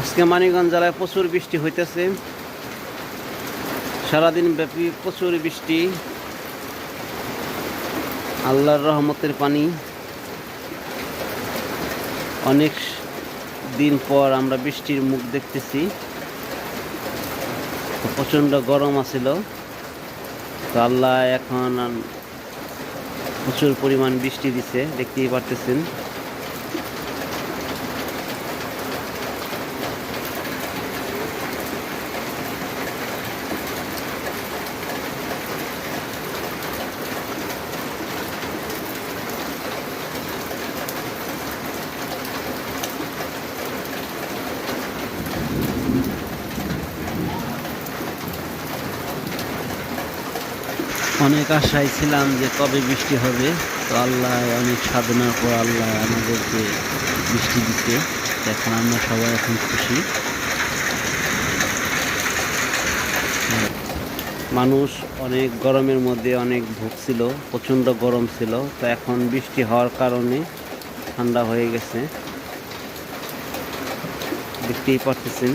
আজকে মানিকগঞ্জ জেলায় প্রচুর বৃষ্টি হইতেছে। সারাদিন ব্যাপী প্রচুর বৃষ্টি। আল্লাহর রহমতের পানি। অনেক দিন পর আমরা বৃষ্টির মুখ দেখতেছি। প্রচণ্ড গরম আছিল। তো আল্লাহ এখন প্রচুর পরিমাণ বৃষ্টি দিছে, দেখতেই পারতেছেন। অনেক আশায় ছিলাম যে কবে বৃষ্টি হবে, তো আল্লাহ অনেক সাধনার পর আল্লাহ আমাদেরকে বৃষ্টি দিতে। এখন আমরা সবাই এখন খুশি। মানুষ অনেক গরমের মধ্যে অনেক ভুগছিল প্রচণ্ড গরম ছিল, তো এখন বৃষ্টি হওয়ার কারণে ঠান্ডা হয়ে গেছে। দেখতেই পারতেছেন।